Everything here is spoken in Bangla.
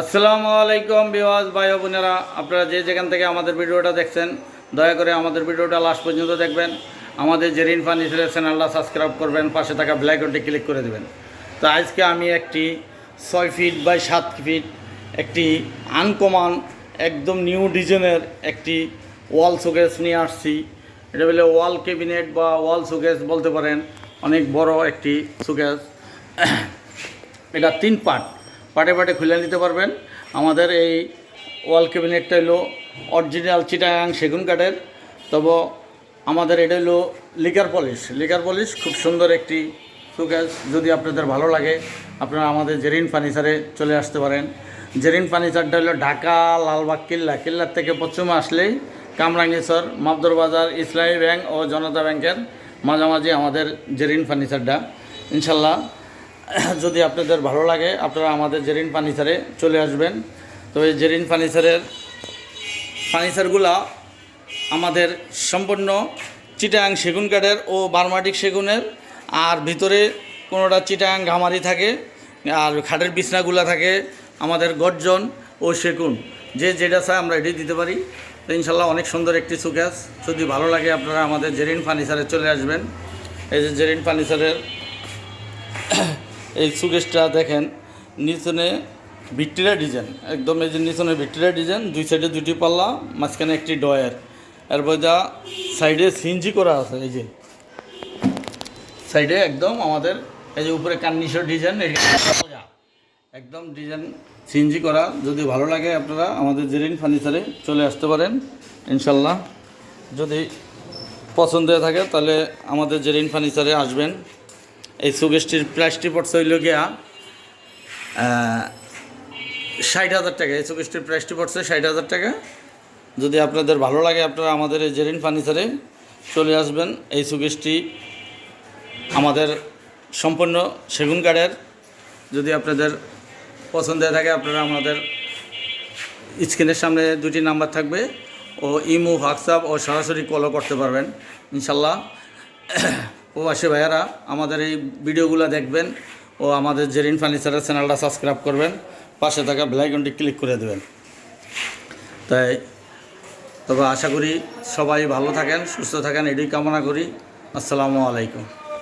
আসসালামু আলাইকুম বিওয়াজ ভাই বোনেরা। আপনারা যে যেখান থেকে আমাদের ভিডিওটা দেখছেন, দয়া করে আমাদের ভিডিওটা লাস্ট পর্যন্ত দেখবেন। আমাদের জেরিন ফার্নিচারের চ্যানেলটা সাবস্ক্রাইব করবেন, পাশে থাকা ব্ল্যাক আইকনটি ক্লিক করে দেবেন। তো আজকে আমি একটি ছয় ফিট বাই সাত ফিট একটি আনকমান, একদম নিউ ডিজাইনের একটি ওয়াল শোকেস নিয়ে আসছি। এটা বলে ওয়াল ক্যাবিনেট বা ওয়াল শোকেস বলতে পারেন, অনেক বড় একটি শোকেস। এটা তিন পার্ট। পার্টে খুলে নিতে পারবেন। আমাদের এই ওয়াল ক্যাবিনেটটা হলো অরিজিনাল চিটাগাং সেগুন কাঠের। তবে আমাদের এটা হলো লিকার পলিশ। লিকার পলিশ খুব সুন্দর একটি সুকেস যদি আপনাদের ভালো লাগে, আপনারা আমাদের জেরিন ফার্নিচারে চলে আসতে পারেন। জেরিন ফার্নিচারটা হলো ঢাকা, লালবাগ, কিল্লা। কিল্লার থেকে পশ্চিমে আসলেই কামরাঙ্গেশ্বর মাবদর বাজার, ইসলামী ব্যাংক ও জনতা ব্যাংকের মাঝামাঝি আমাদের জেরিন ফার্নিচারটা। ইনশাল্লাহ যদি আপনাদের ভালো লাগে, আপনারা আমাদের জেরিন ফার্নিচারে চলে আসবেন। তো এই জেরিন ফার্নিচারের ফার্নিচারগুলা আমাদের সম্পূর্ণ চিটাং সেগুন কাঠের ও বারমাটিক সেগুনের, আর ভিতরে কোনোটা চিটাং ঘামারি থাকে, আর খাটের বিছনাগুলা থাকে আমাদের গর্জন ও সেগুন। যে যেটা চায় আমরা এটি দিতে পারি। তো ইনশাল্লাহ অনেক সুন্দর একটি সুকেস। যদি ভালো লাগে আপনারা আমাদের জেরিন ফার্নিচারে চলে আসবেন। এই যে জেরিন ফার্নিচারের এই সুকেশটা দেখেন, নিচনে ভিক্টোরিয়া ডিজাইন। একদম এই যে নিচনে ভিক্টোরিয়া ডিজাইন, দুই সাইডে দুটি পাল্লা, মাঝখানে একটি ডয়ার এরপর যা সাইডে সিনজি করা আছে, এই যে। সাইডে একদম আমাদের এই যে উপরে কান্নিশর ডিজাইন একদম ডিজাইন সিনজি করা। যদি ভালো লাগে আপনারা আমাদের জেরিন ফার্নিচারে চলে আসতে পারেন, ইনশাল্লাহ। যদি পছন্দ থাকে, তাহলে আমাদের জেরিন ফার্নিচারে আসবেন। এই সুগেস্টির প্রাইসটি পড়ছে হইল গিয়া ষাট হাজার টাকা। এই সুগেস্টির প্রাইসটি পড়ছে ষাট হাজার টাকা। যদি আপনাদের ভালো লাগে, আপনারা আমাদের এই জেরিন ফার্নিচারে চলে আসবেন। এই সুগেশটি আমাদের সম্পূর্ণ সেগুন কাঠের। যদি আপনাদের পছন্দ থাকে, আপনারা আমাদের স্ক্রিনের সামনে দুটি নাম্বার থাকবে। ও ইমো, হোয়াটসঅ্যাপ ও সরাসরি কলও করতে পারবেন, ইনশাল্লাহ। প্রবাসী ভাইয়ারা, আমাদের এই ভিডিওগুলো দেখবেন ও আমাদের জেরিন ফার্নিচারের চ্যানেলটা সাবস্ক্রাইব করবেন, পাশে থাকা ব্ল্যাকনটি ক্লিক করে দেবেন। তাই, তবে আশা করি সবাই ভালো থাকেন, সুস্থ থাকেন এটি কামনা করি। আসসালামু আলাইকুম।